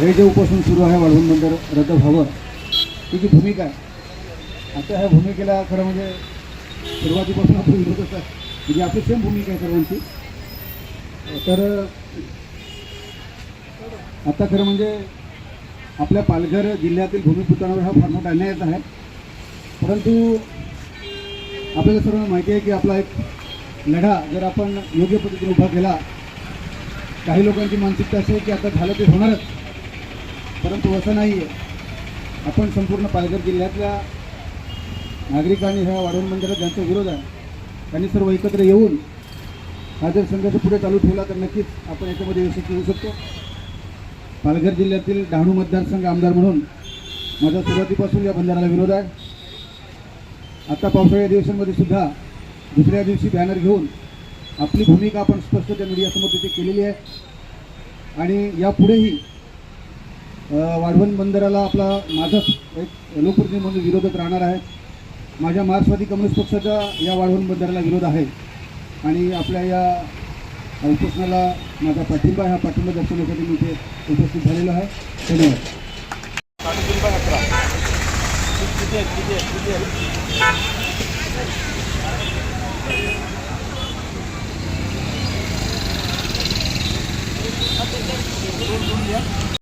हे जे उपोषण सुरू आहे वाढवून बंदर रद्द व्हावं त्याची भूमिका आहे. आता ह्या भूमिकेला खरं म्हणजे सुरुवातीपासून आपण विरोध असतात म्हणजे आपली सेम भूमिका आहे सर्वांची. तर आता खरं म्हणजे आपल्या पालघर जिल्ह्यातील भूमिपुत्रांवर हा फार मोठा अन्याय आहे. परंतु आपल्याला सर्व माहिती आहे की आपला एक लढा जर आपण योग्य पद्धतीने उभा केला काही लोकांची मानसिकता असे की आता झालं ते होणारच. परंतु असं नाही आहे आपण संपूर्ण पालघर जिल्ह्यातल्या नागरिकांनी ह्या वाढवण मंदिरात ज्यांचा विरोध आहे त्यांनी सर्व एकत्र येऊन हा जर संघर्ष पुढे चालू ठेवला तर नक्कीच आपण याच्यामध्ये यशस्वी होऊ शकतो. पालघर जिल्ह्यातील डहाणू मतदारसंघ आमदार म्हणून माझा सुरुवातीपासून या बंधाराला विरोध आहे. आता पावसाळ्या दिवसांमध्ये सुद्धा दुसऱ्या दिवशी बॅनर घेऊन आपली भूमिका आपण स्पष्ट त्या मीडियासमोर तिथे केलेली आहे. आणि यापुढेही वाढवण बंदराला आपला माझाच एक लोकप्रतिनिधी म्हणून विरोधक राहणार आहे माझ्या मार्क्सवादी कम्युनिस्ट पक्षाचा या वाढवण बंदराला विरोध आहे. आणि आपल्या या उपोषणाला माझा पाठिंबा हा पाठिंबा दर्शवण्यासाठी मी ते उपस्थित झालेलो आहे. धन्यवाद. Gracias.